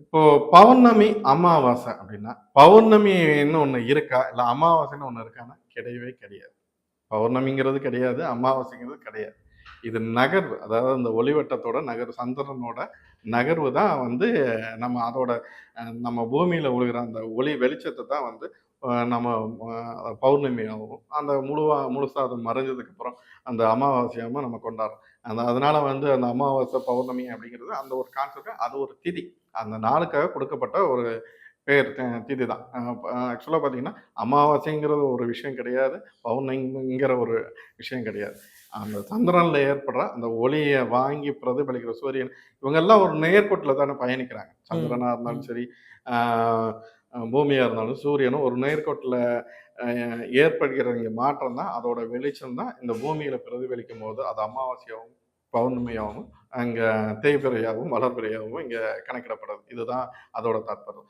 இப்போ பௌர்ணமி, அமாவாசை அப்படின்னா, பௌர்ணமின்னு ஒன்று இருக்கா? இல்லை அமாவாசைன்னு ஒன்று இருக்கான்னா, கிடையவே கிடையாது. பௌர்ணமிங்கிறது கிடையாது, அமாவாசைங்கிறது கிடையாது. இது நகர்வு. அதாவது அந்த ஒளிவட்டத்தோட நகர்வு, சந்திரனோட நகர்வு தான் வந்து நம்ம அதோட நம்ம பூமியில் விழுகிற அந்த ஒளி வெளிச்சத்தை தான் வந்து நம்ம அ பௌர்ணமியாவும், அந்த முழுவா முழுசா அது மறைஞ்சதுக்கப்புறம் அந்த அமாவாசையாவும் நம்ம கொண்டாடுறோம். அந்த அதனால வந்து அந்த அமாவாசை, பௌர்ணமி அப்படிங்கிறது அந்த ஒரு கான்செப்ட் அது ஒரு திதி. அந்த நாளுக்காக கொடுக்கப்பட்ட ஒரு பேர் திதி தான். அ அ ஆக்சுவலா பார்த்தீங்கன்னா, அமாவாசைங்கிறது ஒரு விஷயம் கிடையாது. பௌர்ணமிங்கிற ஒரு விஷயம் கிடையாது. அந்த சந்திரன்ல ஏற்படுற அந்த ஒளிய வாங்கி பிரதிபலிக்கிற சூரியன், இவங்கெல்லாம் ஒரு நேர்கோட்டுல தானே பயணிக்கிறாங்க. ம், சந்திரனா இருந்தாலும். சரி, பூமியாக இருந்தாலும், சூரியனும் ஒரு நேர்கோட்டில் ஏற்படுகிற மாற்றம் தான், அதோட வெளிச்சம் தான் இந்த பூமியில பிரதிபலிக்கும்போது, அது அமாவாசையாகவும் பௌர்ணமியாகவும் அங்கே தேய்பிறையாகவும் வளர்பிறையாகவும் இங்கே கணக்கிடப்படுது. இதுதான் அதோட தாத்பര്യം.